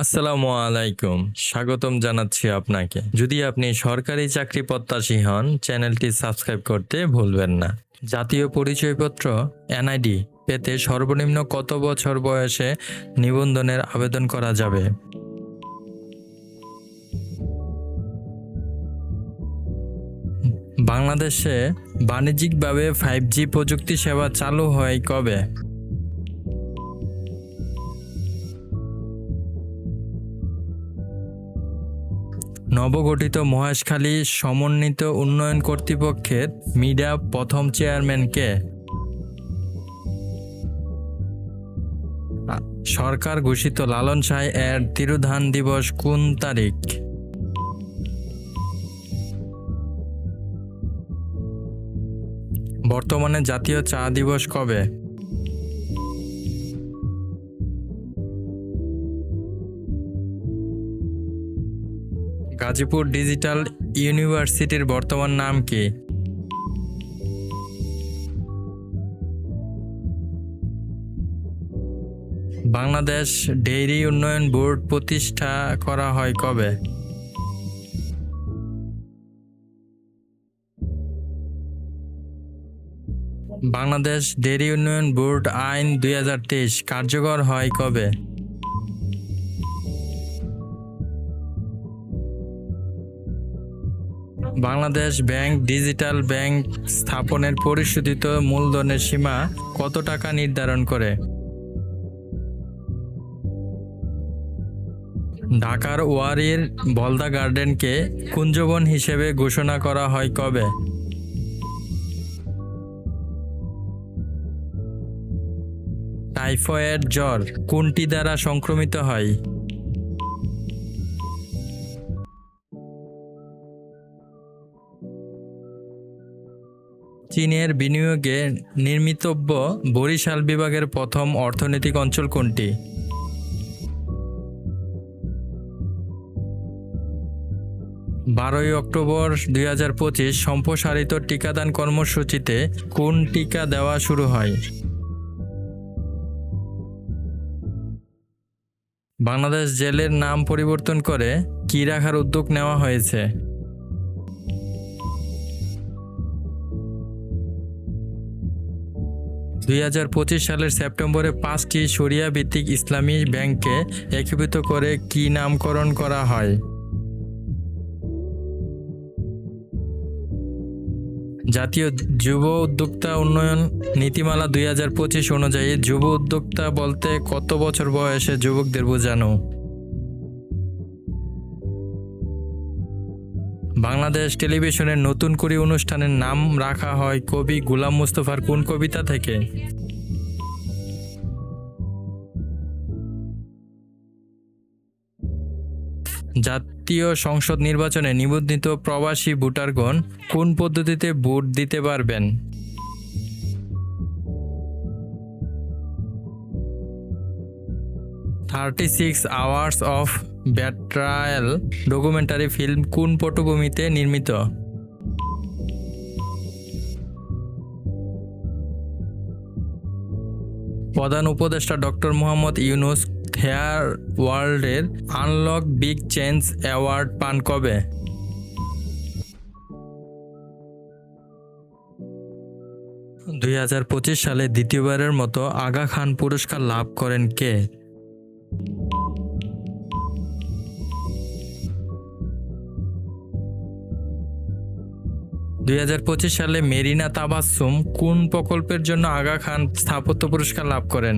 আসসালামু আলাইকুম। স্বাগতম জানাচ্ছি আপনাকে। যদি আপনি সরকারি চাকরি প্রত্যাশী হন, চ্যানেলটি সাবস্ক্রাইব করতে ভুলবেন না। জাতীয় পরিচয়পত্র, এনআইডি পেতে সর্বনিম্ন কত বছর বয়সে নিবন্ধনের আবেদন করা যাবে? বাংলাদেশে বাণিজ্যিকভাবে ফাইভ জি প্রযুক্তি সেবা চালু হয় কবে? নবগঠিত মহেশখালী সমন্বিত উন্নয়ন কর্তৃপক্ষের মিডা প্রথম চেয়ারম্যান কে? সরকার ঘোষিত লালন শাহ এর তিরুধান দিবস কোন তারিখ? বর্তমানে জাতীয় চা দিবস কবে? গাজীপুর ডিজিটাল ইউনিভার্সিটির বর্তমান নাম কি? বাংলাদেশ ডেইরি উন্নয়ন বোর্ড প্রতিষ্ঠা করা হয় কবে? বাংলাদেশ ডেইরি উন্নয়ন বোর্ড আইন দুই হাজার তেইশ কার্যকর হয় কবে? বাংলাদেশ ব্যাংক ডিজিটাল ব্যাংক স্থাপনের পরিশোধিত মূলধনের সীমা কত টাকা নির্ধারণ করে? ঢাকার ওয়ারির বলদা গার্ডেনকে কুঞ্জবন হিসেবে ঘোষণা করা হয় কবে? টাইফয়েড জ্বর কোনটি দ্বারা সংক্রমিত হয়? চীনের বিনিয়োগে নির্মিতব্য বরিশাল বিভাগের প্রথম অর্থনৈতিক অঞ্চল কোনটি? বারোই অক্টোবর দুই হাজার পঁচিশ সম্প্রসারিত টিকাদান কর্মসূচিতে কোন টিকা দেওয়া শুরু হয়? বাংলাদেশ জেলের নাম পরিবর্তন করে কি রাখার উদ্যোগ নেওয়া হয়েছে? দুই হাজার পঁচিশ সালের সেপ্টেম্বরে পাঁচটি সরিয়া ভিত্তিক ইসলামী ব্যাংককে একীভূত করে কি নামকরণ করা হয়? জাতীয় যুব উদ্যোক্তা উন্নয়ন নীতিমালা দুই হাজার পঁচিশ অনুযায়ী যুব উদ্যোক্তা বলতে কত বছর বয়সে যুবকদের বোঝানো? বাংলাদেশ টেলিভিশনের নতুন করে অনুষ্ঠানের নাম রাখা হয় কবি গুলাম মুস্তফার কোন কবিতা থেকে? জাতীয় সংসদ নির্বাচনে নিবন্ধিত প্রবাসী ভোটারগণ কোন পদ্ধতিতে ভোট দিতে পারবেন? Thirty six hours of betrayal documentary film কোন পটভূমিতে নির্মিত? প্রধান উপদেষ্টা ডক্টর মোহাম্মদ ইউনুস থেয়ার ওয়ার্ল্ডের আনলক বিগ চেঞ্জ অ্যাওয়ার্ড পান কবে? দুই হাজার পঁচিশ সালে দ্বিতীয়বারের মতো আগা খান পুরস্কার লাভ করেন কে? দুই হাজার পঁচিশ সালে মেরিনা তাবাসসুম কোন প্রকল্পের জন্য আগা খান স্থাপত্য পুরস্কার লাভ করেন?